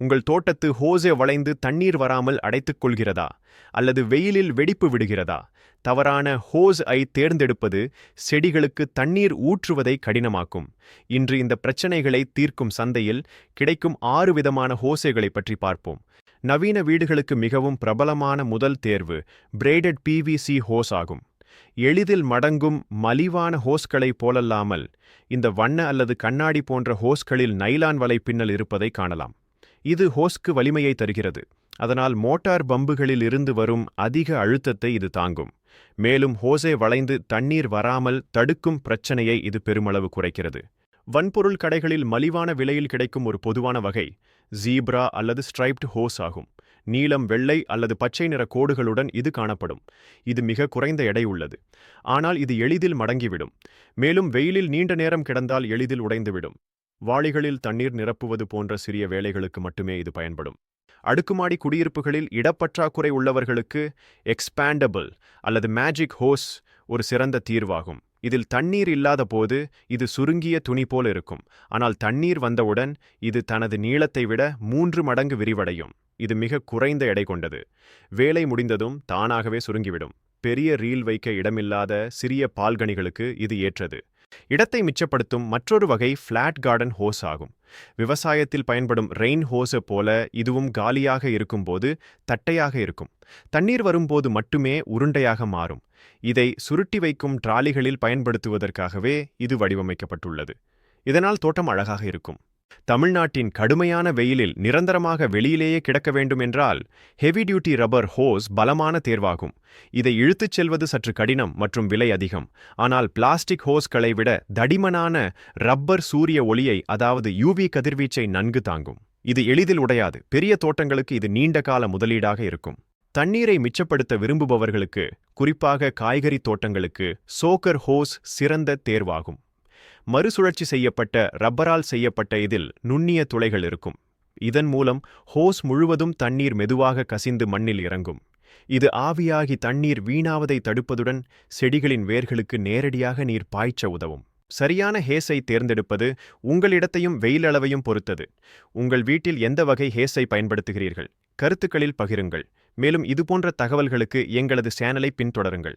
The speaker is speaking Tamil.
உங்கள் தோட்டத்து ஹோஸே வளைந்து தண்ணீர் வராமல் அடைத்துக் கொள்கிறதா? அல்லது வெயிலில் வெடிப்பு விடுகிறதா? தவறான ஹோஸ் ஐ தேர்ந்தெடுப்பது செடிகளுக்கு தண்ணீர் ஊற்றுவதை கடினமாக்கும். இன்று இந்த பிரச்சனைகளை தீர்க்கும் சந்தையில் கிடைக்கும் ஆறு விதமான ஹோசைகளை பற்றி பார்ப்போம். நவீன வீடுகளுக்கு மிகவும் பிரபலமான முதல் தேர்வு பிரேடட் பிவிசி ஹோஸ் ஆகும். எளிதில் மடங்கும் மலிவான ஹோஸ்களைப் போலல்லாமல் இந்த வண்ண அல்லது கண்ணாடி போன்ற ஹோஸ்களில் நைலான் வலை பின்னல் இருப்பதை காணலாம். இது ஹோஸ்க்கு வலிமையை தருகிறது. அதனால் மோட்டார் பம்புகளில் இருந்து வரும் அதிக அழுத்தத்தை இது தாங்கும். மேலும் ஹோஸே வளைந்து தண்ணீர் வராமல் தடுக்கும் பிரச்சனையை இது பெருமளவு குறைக்கிறது. வன்பொருள் கடைகளில் மலிவான விலையில் கிடைக்கும் ஒரு பொதுவான வகை ஜீப்ரா அல்லது ஸ்ட்ரைப்டு ஹோஸ் ஆகும். நீலம் வெள்ளை அல்லது பச்சை நிற கோடுகளுடன் இது காணப்படும். இது மிக குறைந்த எடை உள்ளது. ஆனால் இது எளிதில் மடங்கிவிடும். மேலும் வெயிலில் நீண்ட நேரம் கிடந்தால் எளிதில் உடைந்துவிடும். வாளிகளில் தண்ணீர் நிரப்புவது போன்ற சிறிய வேலைகளுக்கு மட்டுமே இது பயன்படும். அடுக்குமாடி குடியிருப்புகளில் இடப்பற்றாக்குறை உள்ளவர்களுக்கு எக்ஸ்பேண்டபிள் அல்லது மேஜிக் ஹோஸ் ஒரு சிறந்த தீர்வாகும். இதில் தண்ணீர் இல்லாத போது இது சுருங்கிய துணி போல இருக்கும். ஆனால் தண்ணீர் வந்தவுடன் இது தனது நீளத்தை விட மூன்று மடங்கு விரிவடையும். இது மிக குறைந்த எடை கொண்டது. வேலை முடிந்ததும் தானாகவே சுருங்கிவிடும். பெரிய ரீல் வைக்க இடமில்லாத சிறிய பால்கனிகளுக்கு இது ஏற்றது. இடத்தை மிச்சப்படுத்தும் மற்றொரு வகை ஃப்ளாட் கார்டன் ஹோஸ் ஆகும். விவசாயத்தில் பயன்படும் ரெயின் ஹோஸை போல இதுவும் காலியாக இருக்கும்போது தட்டையாக இருக்கும். தண்ணீர் வரும்போது மட்டுமே உருண்டையாக மாறும். இதை சுருட்டி வைக்கும் டிராலிகளில் பயன்படுத்துவதற்காகவே இது வடிவமைக்கப்பட்டுள்ளது. இதனால் தோட்டம் அழகாக இருக்கும். தமிழ்நாட்டின் கடுமையான வெயிலில் நிரந்தரமாக வெளியிலேயே கிடக்க வேண்டும் என்றால் ஹெவி டியூட்டி ரப்பர் ஹோஸ் பலமான தேர்வாகும். இதை இழுத்துச் செல்வது சற்று கடினம் மற்றும் விலை அதிகம். ஆனால் பிளாஸ்டிக் ஹோஸ்களை விட தடிமனான ரப்பர் சூரிய ஒளியை அதாவது யூவி கதிர்வீச்சை நன்கு தாங்கும். இது எளிதில் உடையாது. பெரிய தோட்டங்களுக்கு இது நீண்ட கால முதலீடாக இருக்கும். தண்ணீரை மிச்சப்படுத்த விரும்புபவர்களுக்கு குறிப்பாக காய்கறி தோட்டங்களுக்கு சோக்கர் ஹோஸ் சிறந்த தேர்வாகும். மறுசுழற்சி செய்யப்பட்ட ரப்பரால் செய்யப்பட்ட இதில் நுண்ணிய துளைகள் இருக்கும். இதன் மூலம் ஹோஸ் முழுவதும் தண்ணீர் மெதுவாக கசிந்து மண்ணில் இறங்கும். இது ஆவியாகி தண்ணீர் வீணாவதை தடுப்பதுடன் செடிகளின் வேர்களுக்கு நேரடியாக நீர் பாய்ச்ச உதவும். சரியான ஹேஸை தேர்ந்தெடுப்பது உங்களிடத்தையும் வெயிலளவையும் பொறுத்தது. உங்கள் வீட்டில் எந்த வகை ஹேஸை பயன்படுத்துகிறீர்கள்? கருத்துக்களில் பகிருங்கள். மேலும் இதுபோன்ற தகவல்களுக்கு எங்களது சேனலை பின்தொடருங்கள்.